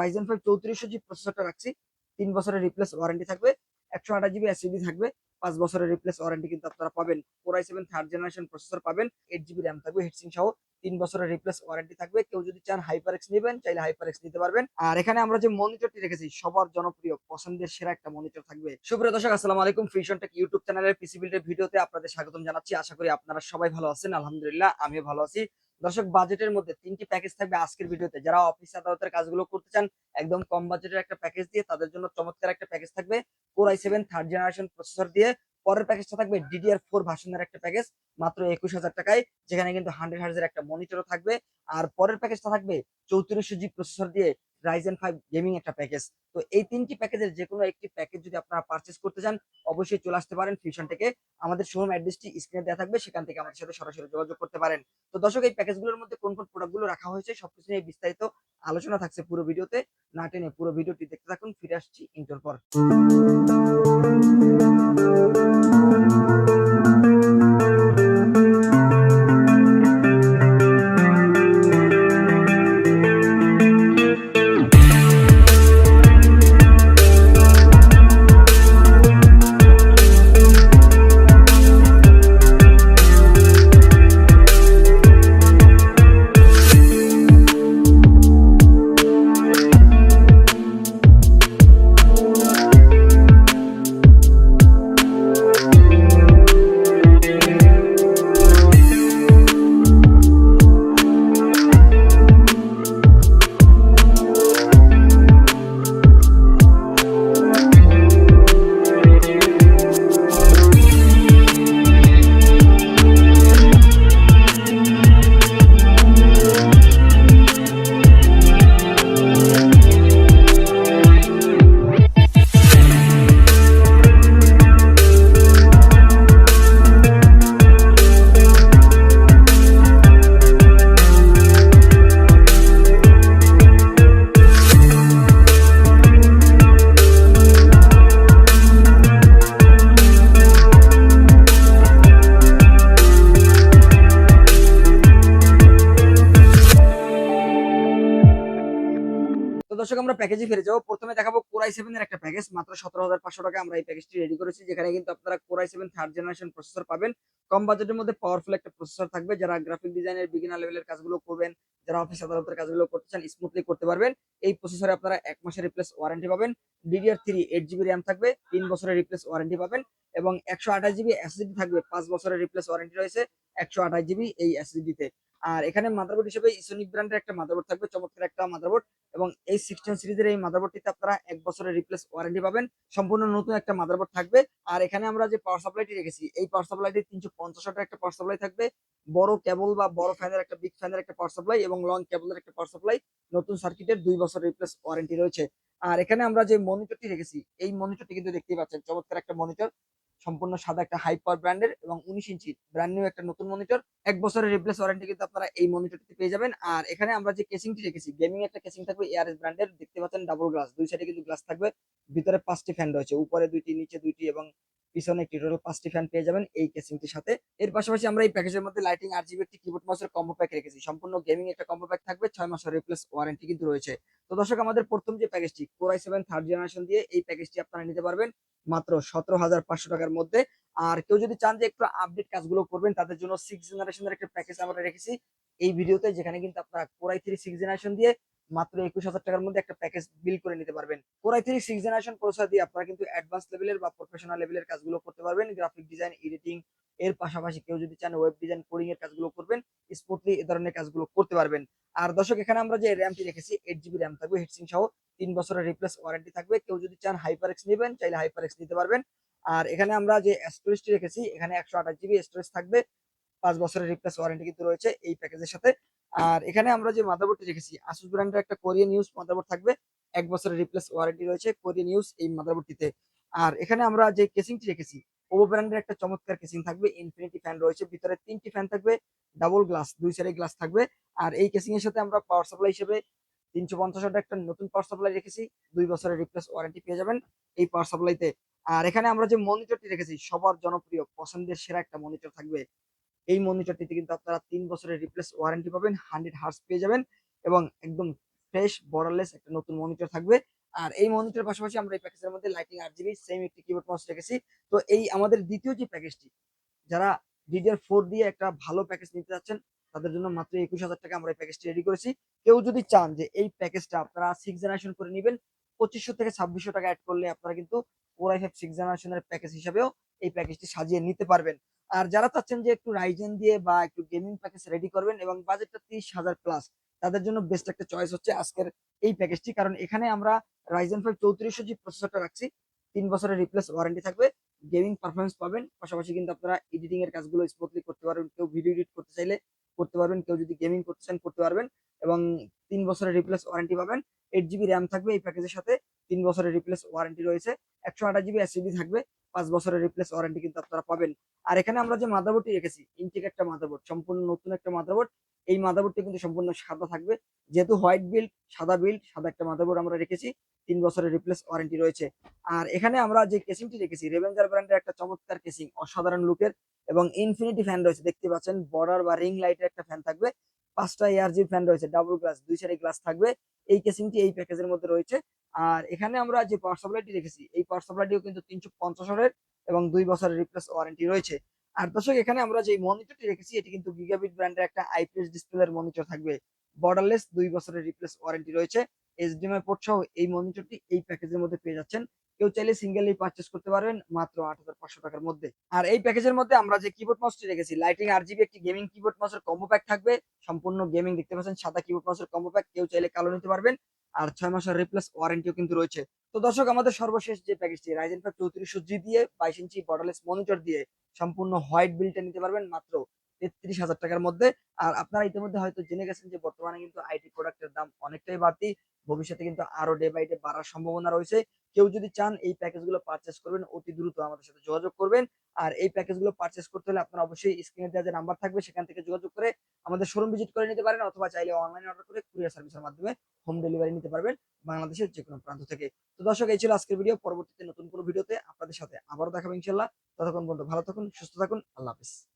Ryzen five চৌত্রিশশো জি প্রসেসরটা রাখছি। তিন বছরের রিপ্লেস ওয়ারেন্টি থাকবে। একশো আঠাশ জিবি এসএসডি থাকবে। পাঁচ বছরের রিপ্লেস ওয়ারেন্টি কিন্তু আপনারা পাবেন। Core i seven third generation processor পাবেন। এইট জিবি র্যাম থাকবে হিটসিং সহ। তিন বছরের রিপ্লেস ওয়ারেন্টি থাকবে। কেউ যদি চান হাইপার এক্স নেবেন, চাইলে হাইপার এক্স নিতে পারবেন। আর এখানে আমরা যে মনিটরটি রেখেছি, সবার জনপ্রিয়, পছন্দের সেরা একটা মনিটর থাকবে। সুপ্রিয় দর্শক, আসসালামু আলাইকুম। ফিশন টেক ইউটিউব চ্যানেলের পিসি বিল্ডের ভিডিওতে আপনাদের স্বাগতম জানাচ্ছি। আশা করি আপনারা সবাই ভালো আছেন। আলহামদুলিল্লাহ, আমিও ভালো আছি। দর্শক বাজেটের মধ্যে তিনটি প্যাকেজ থাকবে আজকের ভিডিওতে। যারা অফিস আদালতের কাজগুলো করতে চান, একদম কম বাজেটের একটা প্যাকেজ দিয়ে তাদের জন্য চমৎকার একটা প্যাকেজ থাকবে। Core i seven third generation processor দিয়ে পরের প্যাকেজটা থাকবে ডিডিআর ফোর ভার্সনের একটা প্যাকেজ মাত্র একুশ হাজার টাকায়, যেখানে কিন্তু হান্ড্রেড হার্জের একটা মনিটরও থাকবে। আর পরের প্যাকেজটা থাকবে চৌত্রিশশো জি প্রসেসর দিয়ে রাইজেন ফাইভ গেমিং একটা প্যাকেজ তো এই তিনটি প্যাকেজের যে কোনো একটি প্যাকেজ যদি আপনারা পারচেস করতে চান, অবশ্যই চলে আসতে পারেন ফিউশন থেকে। আমাদের শোরুম অ্যাড্রেসটি স্ক্রিনে দেওয়া থাকবে, সেখান থেকে আমাদের সাথে সরাসরি যোগাযোগ করতে পারেন। তো দর্শক, এই প্যাকেজগুলোর মধ্যে কোন কোন প্রোডাক্টগুলো রাখা হয়েছে, সবকিছু নিয়ে বিস্তারিত আলোচনা থাকছে পুরো ভিডিওতে। না টেনে পুরো ভিডিওটি দেখতে থাকুন, ফিরে আসছি ইন্টার পর। আমরা প্যাকেজে ফিরে যাব। প্রথমে দেখাবো কোরাই সেভেন এর একটা প্যাকেজ মাত্র সতেরো হাজার পাঁচশো টাকা আমরা এই প্যাকেজটি রেডি করেছি, যেখানে কিন্তু আপনারা core i seven third generation processor পাবেন। কম বাজেটের মধ্যে পাওয়ারফুল একটা প্রসেসর থাকবে, যারা গ্রাফিক ডিজাইনের বিগিনার লেভেলের কাজগুলো করবেন, যারা অফিস আদালতের কাজগুলো করতে চান স্মুথলি করতে পারবেন। এই প্রসেসরে আপনারা এক মাসের রিপ্লেস ওয়ারেন্টি পাবেন। DDR three eight GB RAM থাকবে, তিন বছরের রিপ্লেস ওয়ারেন্টি পাবেন এবং একশো আঠাশ জিবি এসএসডি থাকবে, পাঁচ বছরের রিপ্লেস ওয়ারেন্টি রয়েছে একশো আঠাশ জিবি এই এসএসডি তে। আর এখানে মাদারবোর্ড হিসেবে ইসোনিক ব্র্যান্ডের একটা মাদারবোর্ড থাকবে, চমৎকার একটা মাদারবোর্ড এবং এই সিক্সটিন সিরিজের এই মাদারবোর্ডটিতে আপনারা এক বছরের রিপ্লেস ওয়ারেন্টি পাবেন। সম্পূর্ণ নতুন একটা মাদারবোর্ড থাকবে। আর এখানে আমরা যে পাওয়ার সাপ্লাইটি রেখেছি, এই পাওয়ার সাপ্লাইটি তিনশো পঞ্চাশ একটা পাওয়ার সাপ্লাই থাকবে। বড় কেবল বা বড় ফ্যানের একটা বিগ ফ্যানের একটা পাওয়ার সাপ্লাই এবং লং কেবলের একটা পাওয়ার সাপ্লাই নতুন সার্কিটের দুই বছর রিপ্লেস ওয়ারেন্টি রয়েছে। আর এখানে আমরা যে মনিটরটি রেখেছি, এই মনিটরটি কিন্তু দেখতেই পাচ্ছেন, চমৎকার একটা মনিটর সম্পূর্ণ সাদা একটা হাই পাওয়ার ব্র্যান্ডের এবং উনিশ ইঞ্চি ব্র্যান্ড নিউ একটা নতুন মনিটর এক বছরের রিপ্লেস ওয়ারেন্টি কিন্তু আপনারা এই মনিটরটি পেয়ে যাবেন। আর এখানে আমরা যে কেসিংটি রেখেছি গেমিং একটা কেসিং থাকবে এআরএস ব্র্যান্ডের দেখতে পাচ্ছেন ডাবল গ্লাস দুই সাইডে কিন্তু গ্লাস থাকবে। ভিতরে পাঁচটি ফ্যান রয়েছে, উপরে দুইটি, নিচে দুইটি এবং পিছনে একটি টোটাল পাঁচটি ফ্যান পেয়ে যাবেন এই কেসিংটির সাথে। এর পাশাপাশি আমরা এই প্যাকেজের মধ্যে লাইটিং আর জিবি একটি কিবোর্ড মাউসের কম্বো প্যাক রেখেছি। সম্পূর্ণ গেমিং একটা কম্বো প্যাক থাকবে, ছয় মাসের রিপ্লেস ওয়ারেন্টি কিন্তু রয়েছে। তো দর্শক, আমাদের প্রথম যে প্যাকেজটি core i seven third generation দিয়ে এই প্যাকেজটি আপনারা নিতে পারবেন মাত্র সতেরো হাজার পাঁচশো টাকার মধ্যে। আর কেউ যদি চান যে একটু আপডেট কাজগুলো করবেন, তাদের জন্য সিক্স জেনারেশনের একটা প্যাকেজ আমরা রেখেছি। এই ভিডিওতে যেখানে কিন্তু আপনারা কোরাই থ্রি সিক্স জেনারেশন দিয়ে মাত্র একুশ হাজার টাকার মধ্যে একটা প্যাকেজ বিল করে নিতে পারবেন। Core i three six generation processor দিয়ে আপনারা কিন্তু অ্যাডভান্স লেভেলের বা প্রফেশনাল লেভেলের কাজগুলো করতে পারবেন। গ্রাফিক ডিজাইন এডিটিং এর পাশাপাশি কেউ যদি চান ওয়েব ডিজাইন কোডিং এর কাজগুলো করবেন স্মুথলি এ ধরনের কাজগুলো করতে পারবেন। আর দর্শক, এখানে আমরা যে র্যামটি রেখেছি এইট জিবি র্যাম থাকবে হেডসিং সহ তিন বছরের রিপ্লেস ওয়ারেন্টি থাকবে। কেউ যদি চান হাইপার এক্স নেবেন, চাইলে হাইপার এক্স নিতে পারবেন। আর এখানে আমরা যে স্টোরেজটি রেখেছি, এখানে একশো আঠাশ জিবি স্টোরেজ থাকবে। পাঁচ বছরের রিপ্লেস ওয়ারেন্টি কিন্তু রয়েছে এই প্যাকেজের সাথে। আর এখানে আমরা যে মাদারবোর্ডটি রেখেছি আসুস ব্র্যান্ডের একটা কোরিয়ান ইউজ মাদারবোর্ড থাকবে। এক বছরের রিপ্লেস ওয়ারেন্টি রয়েছে কোরিয়ান ইউজ এই মাদারবোর্ডটিতে। আর এখানে আমরা যে কেসিংটি রেখেছি ওভো ব্র্যান্ডের একটা চমৎকার কেসিং থাকবে। ইনফিনিটি ফ্যান রয়েছে, ভিতরে তিনটি ফ্যান থাকবে ডাবল গ্লাস দুই সাইডে গ্লাস থাকবে। আর এই কেসিং এর সাথে আমরা পাওয়ার সাপ্লাই হিসেবে তিনশো পঞ্চাশ একটা নতুন পাওয়ার সাপ্লাই রেখেছি। দুই বছরের রিপ্লেস ওয়ারেন্টি পেয়ে যাবেন এই পাওয়ার সাপ্লাইতে আর এখানে আমরা যে মনিটরটি রেখেছি, সবার জনপ্রিয়, পছন্দের সেরা একটা মনিটর থাকবে এই মনিটরটিতে কিন্তু আপনারা তিন বছরের রিপ্লেস ওয়ারেন্টি পাবেন হান্ড্রেড হার্স পেয়ে যাবেন এবং একদম ফ্রেশ বর্ডারলেস একটা নতুন মনিটর থাকবে। আর এই মনিটরের পাশাপাশি আমরা এই প্যাকেজের মধ্যে লাইটিং আট জিবি সেম একটি কিবোর্ড মাউস রেখেছি। তো এই আমাদের দ্বিতীয় যে প্যাকেজটি যারা ডিডিআর ফোর দিয়ে একটা ভালো প্যাকেজ নিতে যাচ্ছেন তাদের জন্য মাত্র একুশ হাজার টাকা আমরা এই প্যাকেজটি রেডি করেছি। কেউ যদি চান যে এই প্যাকেজটা আপনারা সিক্স জেনারেশন করে নেবেন, পঁচিশশো থেকে ছাব্বিশশো টাকা অ্যাড করলে আপনারা কিন্তু ফোর আই ফাইভ সিক্স জেনারেশনের প্যাকেজ হিসাবেও এই প্যাকেজটি সাজিয়ে নিতে পারবেন। আর যারা চাচ্ছেন যে একটু রাইজেন দিয়ে বা একটু গেমিং প্যাকেজ রেডি করবেন এবং বাজেটটা তিরিশ হাজার প্লাস তাদের জন্য বেস্ট একটা চয়েস হচ্ছে আজকের এই প্যাকেজটি কারণ এখানে আমরা রাইজেন ফাইভ চৌত্রিশশো জি প্রসেসরটা রাখছি, তিন বছরের রিপ্লেস ওয়ারেন্টি থাকবে গেমিং পারফরমেন্স পাবেন। পাশাপাশি কিন্তু আপনারা এডিটিং এর কাজগুলো স্মুথলি করতে পারবেন, কেউ ভিডিও এডিট করতে চাইলে করতে পারবেন, কেউ যদি গেমিং করতে চান করতে পারবেন এবং তিন বছরের রিপ্লেস ওয়ারেন্টি পাবেন। এইট জিবি র্যাম থাকবে এই প্যাকেজের সাথে, তিন বছরের রিপ্লেস ওয়ারেন্টি রয়েছে। একশো আঠাশ জিবি এসিডি থাকবে, পাঁচ বছরের রিপ্লেস ওয়ারেন্টি কিন্তু আপনারা পাবেন। আর এখানে আমরা যে মাদারবোর্ডটি রেখেছি ইনটেক একটা মাদারবোর্ড সম্পূর্ণ নতুন একটা মাদারবোর্ড এই মাদারবোর্ডটি কিন্তু সম্পূর্ণ সাদা থাকবে। যেহেতু হোয়াইট বিল্ড সাদা বিল্ড সাদা একটা মাদারবোর্ড আমরা রেখেছি তিন বছরের রিপ্লেস ওয়ারেন্টি রয়েছে। আর এখানে আমরা যে কেসিংটি রেখেছি রেভেঞ্জার ব্র্যান্ডের একটা চমৎকার কেসিং অসাধারণ লুকের এবং ইনফিনিটি ফ্যান রয়েছে। দেখতে পাচ্ছেন বর্ডার বা রিং লাইটের একটা ফ্যান থাকবে। পাঁচটা এয়ারজি ফ্যান রয়েছে ডাবল গ্লাস দুই সাইডে গ্লাস থাকবে। এই কেসিংটি এই প্যাকেজের মধ্যে রয়েছে। আর এখানে আমরা যে পাওয়ার সাপ্লাইটি রেখেছি এই পাওয়ার সাপ্লাইটিও কিন্তু তিনশো পঞ্চাশ হাজারের এবং দুই বছরের রিপ্লেস ওয়ারেন্টি রয়েছে। আর দর্শক, এখানে আমরা যে মনিটরটি রেখেছি এটি কিন্তু গিগাবিট ব্র্যান্ডের একটা আইপিএস ডিসপ্লের মনিটর থাকবে। বর্ডারলেস দুই বছরের রিপ্লেস ওয়ারেন্টি রয়েছে। এইচডিএমআই পোর্ট এই মনিটরটি এই প্যাকেজের মধ্যে পেয়ে যাচ্ছেন। কেউ চাইলে সিঙ্গেলি পারচেস করতে পারবেন মাত্র আট হাজার পাঁচশো টাকার মধ্যে। আর এই প্যাকেজের মধ্যে আমরা যে কিবোর্ড মাউসটি রেখেছি লাইটিং আর জিবি একটি গেমিং কিবোর্ড মাউসের কম্বো প্যাক থাকবে। সম্পূর্ণ গেমিং দেখতে পাচ্ছেন, সাদা কিবোর্ড মাউসের কম্বো প্যাক কেউ চাইলে কালো নিতে পারবেন। আর ছয় মাসের রিপ্লেস ওয়ারেন্টিও কিন্তু রয়েছে। তো দর্শক, আমাদের সর্বশেষ যে প্যাকেজটি রাইজেন ফাইভ চৌত্রিশশো জি দিয়ে বাইশ ইঞ্চি বর্ডারলেস মনিটর দিয়ে সম্পূর্ণ হোয়াইট বিলটা নিতে পারবেন মাত্র তেত্রিশ হাজার টাকার মধ্যে। আর আপনারা ইতিমধ্যে হয়তো জেনে গেছেন যে বর্তমানে কিন্তু আইটি প্রোডাক্টের দাম অনেকটাই বাড়তি। ভবিষ্যতে কিন্তু আরও ডে বাই ডে বাড়ার সম্ভাবনা রয়েছে। কেউ যদি চান এই প্যাকেজগুলো পারচেস করবেন, অতি দ্রুত আমাদের সাথে যোগাযোগ করবেন। আর এই প্যাকেজগুলো পারচেস করতে হলে আপনারা অবশ্যই স্ক্রিনে দেওয়া যে নাম্বার থাকবে, সেখান থেকে যোগাযোগ করে আমাদের শোরুম ভিজিট করে নিতে পারেন অথবা চাইলে অনলাইন অর্ডার করে কুরিয়ার সার্ভিসের মাধ্যমে হোম ডেলিভারি নিতে পারবেন বাংলাদেশের যে কোনো প্রান্ত থেকে। তো দর্শক, এই ছিল আজকের ভিডিও পরবর্তীতে নতুন কোনো ভিডিওতে আপনাদের সাথে আবারও দেখাবো ইনশাল্লাহ ততক্ষণ পর্যন্ত ভালো থাকুন, সুস্থ থাকুন। আল্লাহ হাফিজ।